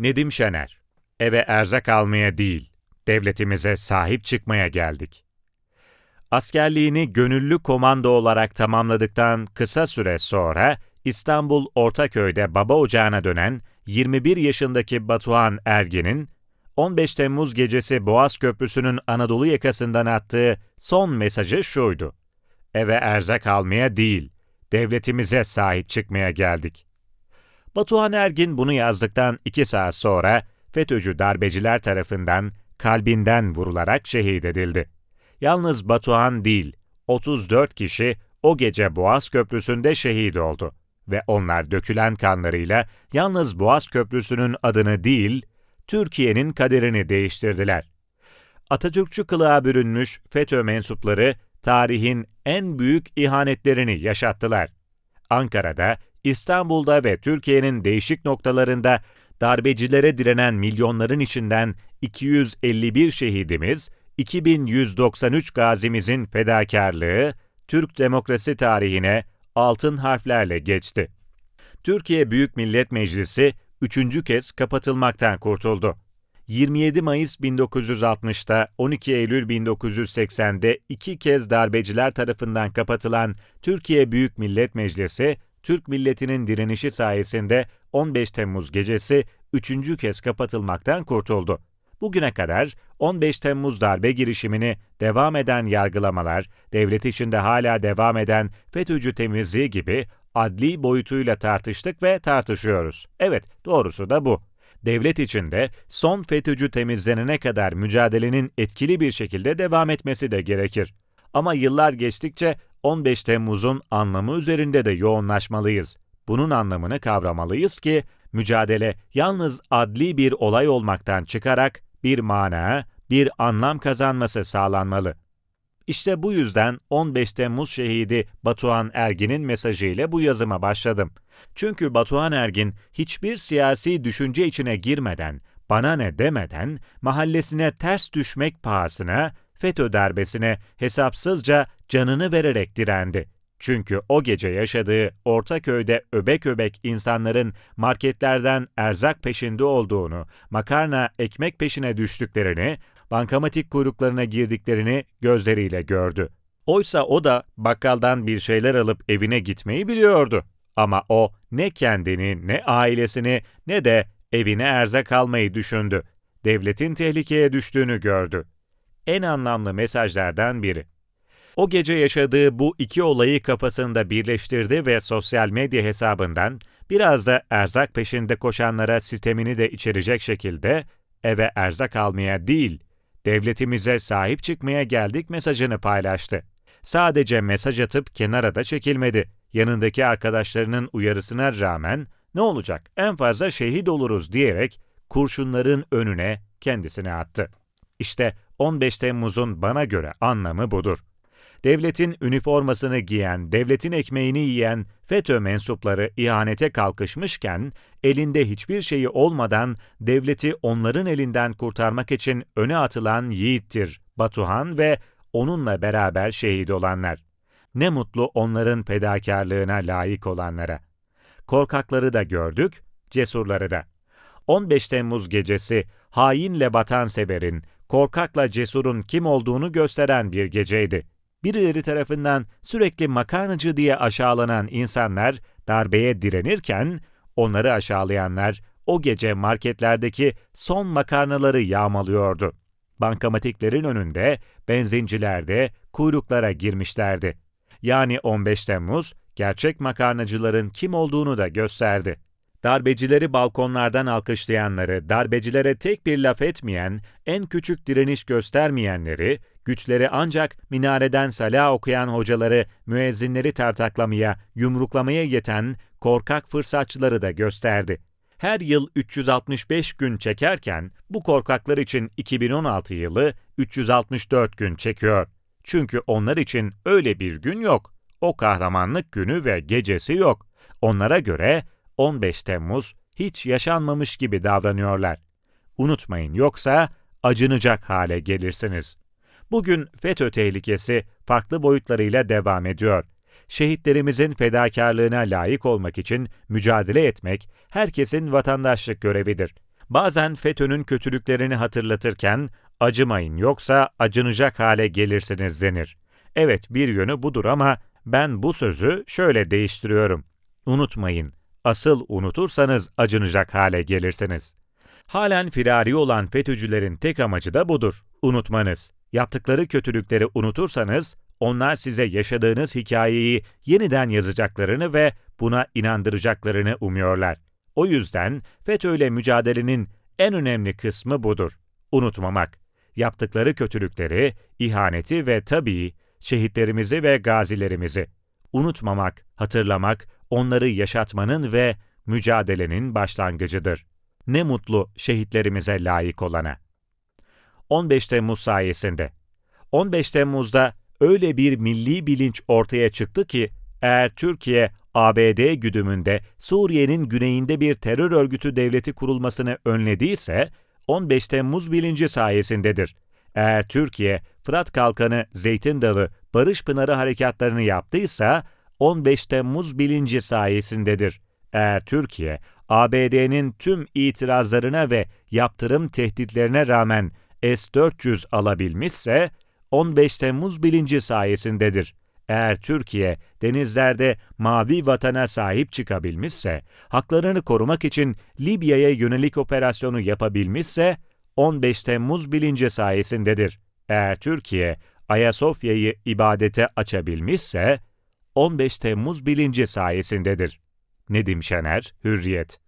Nedim Şener, eve erzak almaya değil, devletimize sahip çıkmaya geldik. Askerliğini gönüllü komando olarak tamamladıktan kısa süre sonra İstanbul Ortaköy'de baba ocağına dönen 21 yaşındaki Batuhan Ergin'in 15 Temmuz gecesi Boğaz Köprüsü'nün Anadolu yakasından attığı son mesajı şuydu. Eve erzak almaya değil, devletimize sahip çıkmaya geldik. Batuhan Ergin bunu yazdıktan iki saat sonra FETÖ'cü darbeciler tarafından kalbinden vurularak şehit edildi. Yalnız Batuhan değil, 34 kişi o gece Boğaz Köprüsü'nde şehit oldu ve onlar dökülen kanlarıyla yalnız Boğaz Köprüsü'nün adını değil, Türkiye'nin kaderini değiştirdiler. Atatürkçü kılığa bürünmüş FETÖ mensupları tarihin en büyük ihanetlerini yaşattılar. Ankara'da, İstanbul'da ve Türkiye'nin değişik noktalarında darbecilere direnen milyonların içinden 251 şehidimiz, 2193 gazimizin fedakarlığı Türk demokrasi tarihine altın harflerle geçti. Türkiye Büyük Millet Meclisi üçüncü kez kapatılmaktan kurtuldu. 27 Mayıs 1960'ta 12 Eylül 1980'de iki kez darbeciler tarafından kapatılan Türkiye Büyük Millet Meclisi, Türk milletinin direnişi sayesinde 15 Temmuz gecesi üçüncü kez kapatılmaktan kurtuldu. Bugüne kadar 15 Temmuz darbe girişimini devam eden yargılamalar, devlet içinde hala devam eden FETÖ'cü temizliği gibi adli boyutuyla tartıştık ve tartışıyoruz. Evet, doğrusu da bu. Devlet içinde son FETÖ'cü temizlenene kadar mücadelenin etkili bir şekilde devam etmesi de gerekir. Ama yıllar geçtikçe 15 Temmuz'un anlamı üzerinde de yoğunlaşmalıyız. Bunun anlamını kavramalıyız ki mücadele yalnız adli bir olay olmaktan çıkarak bir mana, bir anlam kazanması sağlanmalı. İşte bu yüzden 15 Temmuz şehidi Batuhan Ergin'in mesajıyla bu yazıma başladım. Çünkü Batuhan Ergin hiçbir siyasi düşünce içine girmeden, bana ne demeden, mahallesine ters düşmek pahasına, FETÖ darbesine hesapsızca canını vererek direndi. Çünkü o gece yaşadığı Ortaköy'de öbek öbek insanların marketlerden erzak peşinde olduğunu, makarna, ekmek peşine düştüklerini, bankamatik kuyruklarına girdiklerini gözleriyle gördü. Oysa o da bakkaldan bir şeyler alıp evine gitmeyi biliyordu. Ama o ne kendini, ne ailesini, ne de evine erzak almayı düşündü. Devletin tehlikeye düştüğünü gördü. En anlamlı mesajlardan biri. O gece yaşadığı bu iki olayı kafasında birleştirdi ve sosyal medya hesabından biraz da erzak peşinde koşanlara sistemini de içerecek şekilde eve erzak almaya değil, devletimize sahip çıkmaya geldik mesajını paylaştı. Sadece mesaj atıp kenara da çekilmedi. Yanındaki arkadaşlarının uyarısına rağmen ne olacak en fazla şehit oluruz diyerek kurşunların önüne kendisini attı. İşte 15 Temmuz'un bana göre anlamı budur devletin üniformasını giyen, devletin ekmeğini yiyen FETÖ mensupları ihanete kalkışmışken, elinde hiçbir şeyi olmadan devleti onların elinden kurtarmak için öne atılan yiğittir Batuhan ve onunla beraber şehit olanlar. Ne mutlu onların fedakarlığına layık olanlara. Korkakları da gördük, cesurları da. 15 Temmuz gecesi hainle vatanseverin, korkakla cesurun kim olduğunu gösteren bir geceydi birileri tarafından sürekli makarnacı diye aşağılanan insanlar darbeye direnirken, onları aşağılayanlar o gece marketlerdeki son makarnaları yağmalıyordu. Bankamatiklerin önünde, benzincilerde kuyruklara girmişlerdi. Yani 15 Temmuz, gerçek makarnacıların kim olduğunu da gösterdi. Darbecileri balkonlardan alkışlayanları, darbecilere tek bir laf etmeyen, en küçük direniş göstermeyenleri, güçleri ancak minareden salah okuyan hocaları, müezzinleri tartaklamaya, yumruklamaya yeten korkak fırsatçıları da gösterdi. Her yıl 365 gün çekerken bu korkaklar için 2016 yılı 364 gün çekiyor. Çünkü onlar için öyle bir gün yok. O kahramanlık günü ve gecesi yok. Onlara göre 15 Temmuz hiç yaşanmamış gibi davranıyorlar. Unutmayın yoksa acınacak hale gelirsiniz. Bugün FETÖ tehlikesi farklı boyutlarıyla devam ediyor. Şehitlerimizin fedakarlığına layık olmak için mücadele etmek herkesin vatandaşlık görevidir. Bazen FETÖ'nün kötülüklerini hatırlatırken acımayın yoksa acınacak hale gelirsiniz denir. Evet bir yönü budur ama ben bu sözü şöyle değiştiriyorum. Unutmayın, asıl unutursanız acınacak hale gelirsiniz. Halen firari olan FETÖ'cülerin tek amacı da budur, unutmanız. Yaptıkları kötülükleri unutursanız, onlar size yaşadığınız hikayeyi yeniden yazacaklarını ve buna inandıracaklarını umuyorlar. O yüzden FETÖ'yle mücadelenin en önemli kısmı budur. Unutmamak. Yaptıkları kötülükleri, ihaneti ve tabii şehitlerimizi ve gazilerimizi. Unutmamak, hatırlamak, onları yaşatmanın ve mücadelenin başlangıcıdır. Ne mutlu şehitlerimize layık olana. 15 Temmuz sayesinde. 15 Temmuz'da öyle bir milli bilinç ortaya çıktı ki, eğer Türkiye, ABD güdümünde Suriye'nin güneyinde bir terör örgütü devleti kurulmasını önlediyse, 15 Temmuz bilinci sayesindedir. Eğer Türkiye, Fırat Kalkanı, Zeytin Dalı, Barış Pınarı harekatlarını yaptıysa, 15 Temmuz bilinci sayesindedir. Eğer Türkiye, ABD'nin tüm itirazlarına ve yaptırım tehditlerine rağmen S-400 alabilmişse, 15 Temmuz bilinci sayesindedir. Eğer Türkiye denizlerde mavi vatana sahip çıkabilmişse, haklarını korumak için Libya'ya yönelik operasyonu yapabilmişse, 15 Temmuz bilinci sayesindedir. Eğer Türkiye Ayasofya'yı ibadete açabilmişse, 15 Temmuz bilinci sayesindedir. Nedim Şener, Hürriyet